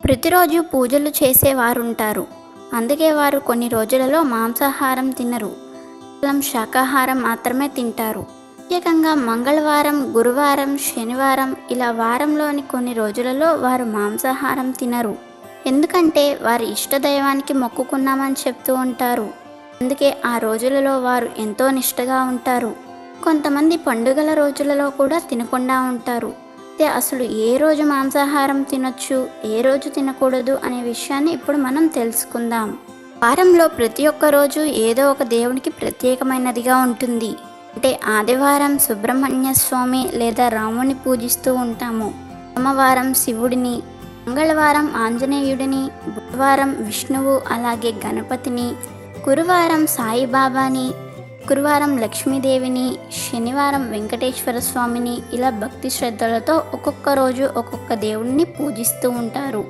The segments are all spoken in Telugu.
ప్రతిరోజు పూజలు చేసేవారు ఉంటారు అందుకే వారు కొన్ని రోజులలో మాంసాహారం తినరు. కేవలం శాకాహారం మాత్రమే తింటారు. ప్రత్యేకంగా మంగళవారం గురువారం శనివారం ఇలా వారంలోని కొన్ని రోజులలో వారు మాంసాహారం తినరు. ఎందుకంటే వారి ఇష్టదైవానికి మొక్కుకున్నామని చెప్తూ ఉంటారు. అందుకే ఆ రోజులలో వారు ఎంతో నిష్టగా ఉంటారు. కొంతమంది పండుగల రోజులలో కూడా తినకుండా ఉంటారు. అసలు ఏ రోజు మాంసాహారం తినొచ్చు ఏ రోజు తినకూడదు అనే విషయాన్ని ఇప్పుడు మనం తెలుసుకుందాం. వారంలో ప్రతి ఒక్క రోజు ఏదో ఒక దేవునికి ప్రత్యేకమైనదిగా ఉంటుంది. అంటే ఆదివారం సుబ్రహ్మణ్య స్వామి లేదా రాముని పూజిస్తూ ఉంటాము. సోమవారం శివుడిని మంగళవారం ఆంజనేయుడిని బుధవారం విష్ణువు అలాగే గణపతిని గురువారం సాయిబాబాని శుక్రవారం లక్ష్మీదేవిని శనివారం వెంకటేశ్వర స్వామిని ఇలా భక్తి శ్రద్ధలతో ఒక్కొక్క రోజు ఒక్కొక్క దేవుడిని పూజిస్తూ ఉంటారు.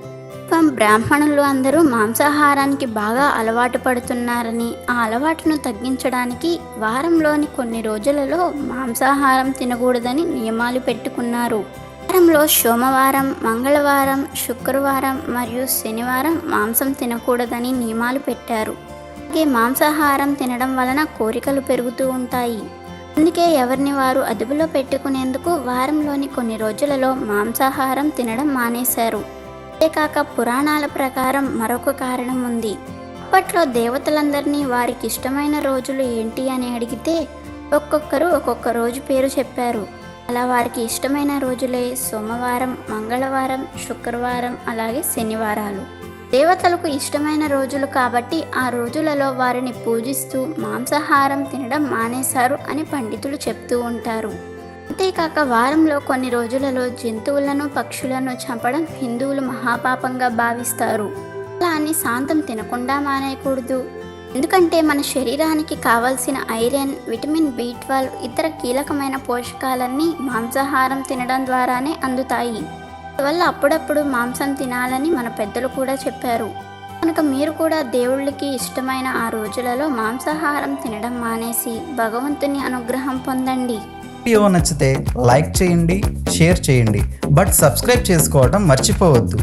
బ్రాహ్మణులు అందరూ మాంసాహారానికి బాగా అలవాటు పడుతున్నారని ఆ అలవాటును తగ్గించడానికి వారంలోని కొన్ని రోజులలో మాంసాహారం తినకూడదని నియమాలు పెట్టుకున్నారు. వారంలో సోమవారం మంగళవారం శుక్రవారం మరియు శనివారం మాంసం తినకూడదని నియమాలు పెట్టారు. అలాగే మాంసాహారం తినడం వలన కోరికలు పెరుగుతూ ఉంటాయి. అందుకే ఎవరిని వారు అదుపులో పెట్టుకునేందుకు వారంలోని కొన్ని రోజులలో మాంసాహారం తినడం మానేశారు. అంతేకాక పురాణాల ప్రకారం మరొక కారణం ఉంది. అప్పట్లో దేవతలందరినీ వారికి ఇష్టమైన రోజులు ఏంటి అని అడిగితే ఒక్కొక్కరు ఒక్కొక్క రోజు పేరు చెప్పారు. అలా వారికి ఇష్టమైన రోజులే సోమవారం మంగళవారం శుక్రవారం అలాగే శనివారాలు. దేవతలకు ఇష్టమైన రోజులు కాబట్టి ఆ రోజులలో వారిని పూజిస్తూ మాంసాహారం తినడం మానేశారు అని పండితులు చెప్తూ ఉంటారు. అంతేకాక వారంలో కొన్ని రోజులలో జంతువులను పక్షులను చంపడం హిందువులు మహాపాపంగా భావిస్తారు. అలా అని శాంతం తినకుండా మానేయకూడదు. ఎందుకంటే మన శరీరానికి కావలసిన ఐరన్ విటమిన్ బి ట్వెల్వ్ ఇతర కీలకమైన పోషకాలన్నీ మాంసాహారం తినడం ద్వారానే అందుతాయి. అందువల్ల అప్పుడప్పుడు మాంసం తినాలని మన పెద్దలు కూడా చెప్పారు. కనుక మీరు కూడా దేవుళ్ళకి ఇష్టమైన ఆ రోజులలో మాంసాహారం తినడం మానేసి భగవంతుని అనుగ్రహం పొందండి. వీడియో నచ్చితే లైక్ చేయండి షేర్ చేయండి. బట్ సబ్స్క్రైబ్ చేసుకోవడం మర్చిపోవద్దు.